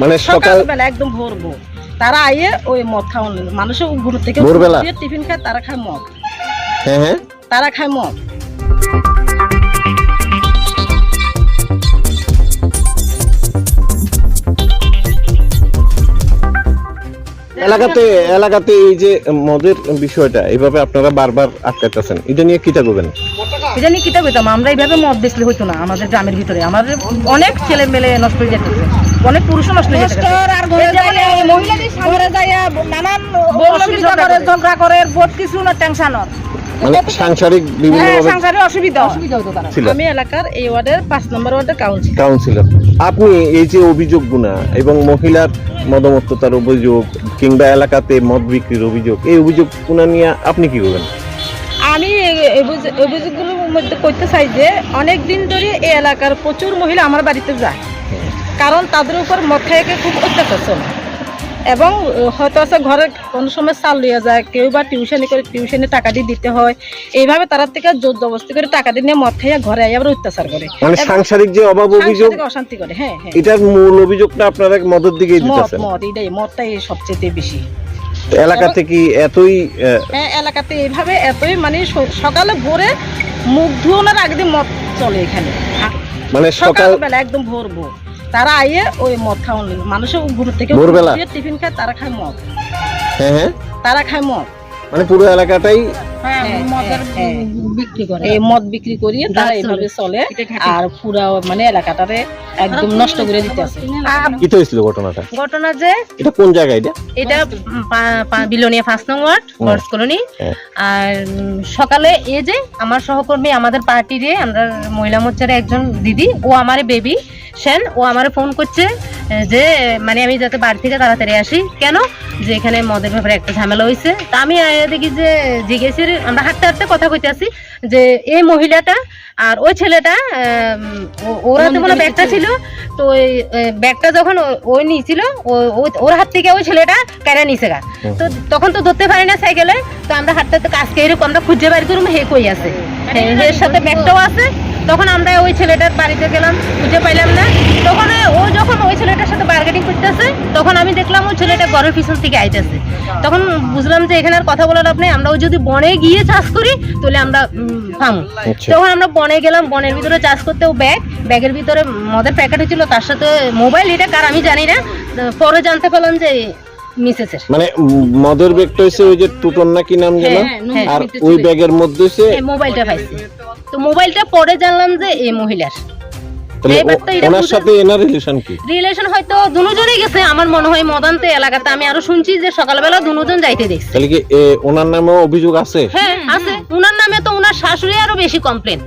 মানে সকাল সকালবেলা একদম ভোর ভোর তারা আইয়ে ওই মদ খাওয়ান মানুষের ঘুম থেকে ভোরবেলা? উঠিয়ে টিফিন খায় তারা খায় মদ। হ্যাঁ হ্যাঁ। তারা খায় মদ। এলাকাতে এলাকাতে এই যে মদের বিষয়টা এইভাবে আপনারা বারবার আটকাতেছেন এটা নিয়ে কিটা করবেন? এটা নিয়ে কিতা পেতাম আমরা এইভাবে মদ বেচলে হইতো না আমাদের গ্রামের ভিতরে। আমাদের অনেক ছেলে মেলে নষ্ট হয়ে যেতেছে অনেক পুরুষও নষ্ট হয়ে নানান অসুবিধা করে ঝগড়া করে বহুত কিছু না টেনশন মানে সাংসারিক বিভিন্ন হ্যাঁ অসুবিধা। অসুবিধা হতো তারা। ছিল। আমি এলাকার এই ওয়ার্ডের পাঁচ নম্বর ওয়ার্ডের কাউন্সিলর কাউন্সিলর আপনি এই যে অভিযোগ গুণা এবং মহিলার মদমত্ততার অভিযোগ কিংবা এলাকাতে মদ বিক্রির অভিযোগ এই অভিযোগ গুণা নিয়ে আপনি কি করবেন আমি অভিযোগগুলোর মধ্যে করতে চাই যে অনেক দিন ধরে এই এলাকার প্রচুর মহিলা আমার বাড়িতে যায়। কারণ তাদের উপর খাইকে খুব অত্যাচার চলে। এবং হয়তো আছে ঘরে কোনো সময় চাল লিয়ে যায় কেউ বা টিউশনি করে টিউশনে টাকা দিয়ে দিতে হয়। এইভাবে তারা থেকে জোর জবস্তি করে টাকা দিয়ে নিয়ে মদ খাইয়া ঘরে আবার অত্যাচার করে। মানে সাংসারিক যে অভাব অভিযোগ অশান্তি করে হ্যাঁ হ্যাঁ। এটার মূল অভিযোগটা আপনারা মদের দিকেই মদ দিতেছেন মদ এটাই মদটাই সবচেয়ে বেশি। এলাকাতে কি এতই হ্যাঁ এলাকাতে এইভাবে এতই মানে সকালে ভোরে মুখ ধুয়ানোর আগে মদ চলে এখানে। মানে সকাল সকালবেলা একদম ভোর ভোর। তারা আইয়ে ওই মদ খাওয়ান মানুষের ঘুম থেকে ভোরবেলা? টিফিন খায় তারা খায় মদ। হ্যাঁ হ্যাঁ? তারা খায় মদ। মানে পুরো এলাকাটাই হ্যাঁ, মদের হ্যাঁ, বিক্রি করে। এই মদ বিক্রি করিয়ে তারা এইভাবে চলে। আর পুরা মানে এলাকাটারে একদম নষ্ট করে দিতে আছে। কি তো হয়েছিল ঘটনাটা? ঘটনা যে এটা কোন জায়গায় এটা? এটা উম পা- পা- বিলোনিয়া ফার্স্ট নং ওয়ার্ড। কলোনি। হ্যাঁ। আর সকালে এ যে আমার সহকর্মী আমাদের পার্টিরে আমরা মহিলা মোর্চার একজন দিদি ও আমার বেবি সেন ও আমারে ফোন করছে যে মানে আমি যাতে বাড়ি থেকে তাড়াতাড়ি আসি। কেন? যে এখানে মদের ব্যাপারে একটা ঝামেলা হয়েছে তা আমি দেখি যে জিজ্ঞেসের আমরা হাঁটতে হাঁটতে কথা কইতে আসি যে এই মহিলাটা আর ওই ছেলেটা ওর হাতে কোনো ব্যাগটা ছিল তো ওই ব্যাগটা যখন ওই নিয়েছিল ওর হাত থেকে ওই ছেলেটা কেড়ে নিছে গা। তো তখন তো ধরতে পারি না সাইকেলে তো আমরা হাঁটতে হাঁটতে কাজকে এরকম আমরা খুঁজে বাড়ি করুম হে কই আছে। এর সাথে ব্যাগটাও আছে। তখন আমরা ওই ছেলেটার বাড়িতে গেলাম খুঁজে পাইলাম না। তখন ও যখন ওই ছেলেটার সাথে বার্গেটিং করতেছে তখন আমি দেখলাম ওই ছেলেটা ঘরের পিছন থেকে আইতেছে। তখন বুঝলাম যে এখানে আর কথা বলার আপনি আমরাও যদি বনে গিয়ে চাষ করি তাহলে আমরা ফামু আচ্ছা। তখন আমরা বনে গেলাম বনের ভিতরে চাষ করতে ও ব্যাগ ব্যাগের ভিতরে মদের প্যাকেট ছিল তার সাথে মোবাইল এটা কার আমি জানি না। পরে জানতে পারলাম যে মিসেসের। মানে মদের ব্যাগটা হচ্ছে ওই যে টুটন না কি নাম হ্যাঁ, হ্যাঁ, আর ওই ব্যাগের মধ্যে মোবাইলটা পাইছি। তো মোবাইলটা পরে জানলাম যে এই মহিলার। ওনার সাথে এনার রিলেশন কি? রিলেশন হয়তো দুজনেই গেছে আমার মনে হয় মদান্তে এলাকাতে। আমি আরও শুনছি যে সকালবেলা দুজন যাইতে দেখছি। তাহলে কি ওনার অভিযোগ আছে? হ্যাঁ আছে। নামে তো উনার শাশুড়ি আরও বেশি কমপ্লেন